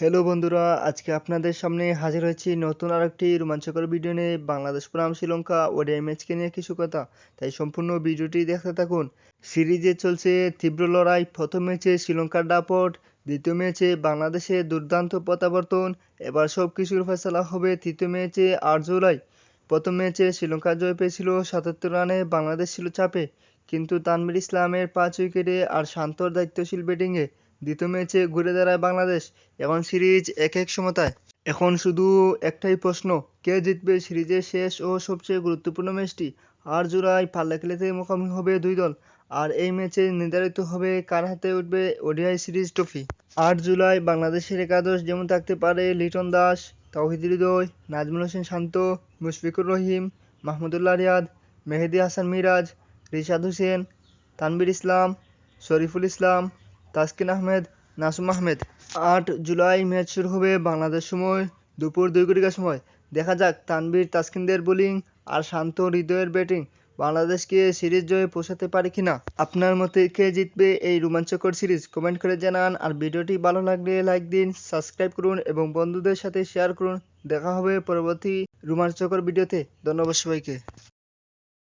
Hello বন্ধুরা, আজকে আপনাদের সামনে হাজির হয়েছি নতুন আরেকটি রোমাঞ্চকর ভিডিও নিয়ে। বাংলাদেশ বনাম শ্রীলঙ্কা ওডিআই ম্যাচকে নিয়ে কিছু কথা। তাই সম্পূর্ণ ভিডিওটি দেখতে থাকুন। সিরিজে চলছে তীব্র লড়াই। প্রথম ম্যাচে শ্রীলঙ্কার দাপট, দ্বিতীয় ম্যাচে বাংলাদেশে দুর্দান্ত প্রত্যাবর্তন এবার সব কিছুর ফেসলা হবে তৃতীয় ম্যাচে আট জুলাই। প্রথম ম্যাচে শ্রীলঙ্কা জয় পেয়েছিল সাতাত্তর রানে, বাংলাদেশ ছিল চাপে। কিন্তু তানভীর ইসলামের পাঁচ উইকেটে আর শান্তর দায়িত্বশীল ব্যাটিংয়ে দ্বিতীয় ম্যাচে ঘুরে দাঁড়ায় বাংলাদেশ এখন সিরিজ এক এক সমতায়। এখন শুধু একটাই প্রশ্ন, কে জিতবে সিরিজের শেষ ও সবচেয়ে গুরুত্বপূর্ণ ম্যাচটি? আর জুলাই পাল্লা খেলাতে মুখোমুখি হবে দুই দল। আর এই ম্যাচে নির্ধারিত হবে কার হাতে উঠবে ওডিআই সিরিজ ট্রফি। আট জুলাই বাংলাদেশের একাদশ যেমন থাকতে পারে লিটন দাস, তাওহিদ হৃদয়, নাজমুল হোসেন শান্ত, মুশফিকুর রহিম, মাহমুদুল্লাহ রিয়াদ, মেহেদি হাসান মিরাজ, রিশাদ হোসেন তানবির ইসলাম, শরীফুল ইসলাম তাসকিন আহমেদ, নাসুম আহমেদ। আট জুলাই ম্যাচ শুরু হবে বাংলাদেশ সময়, দুপুর দুই ঘটিকার সময়। দেখা যাক তানবীর তাসকিনদের বোলিং আর শান্ত হৃদয়ের ব্যাটিং বাংলাদেশকে সিরিজ জয়ে পৌঁছাতে পারে কিনা? আপনার মতে কে জিতবে এই রোমাঞ্চকর সিরিজ? কমেন্ট করে জানান। আর ভিডিওটি ভালো লাগলে লাইক দিন, সাবস্ক্রাইব করুন এবং বন্ধুদের সাথে শেয়ার করুন। দেখা হবে পরবর্তী রোমাঞ্চকর ভিডিওতে। ধন্যবাদ সবাইকে।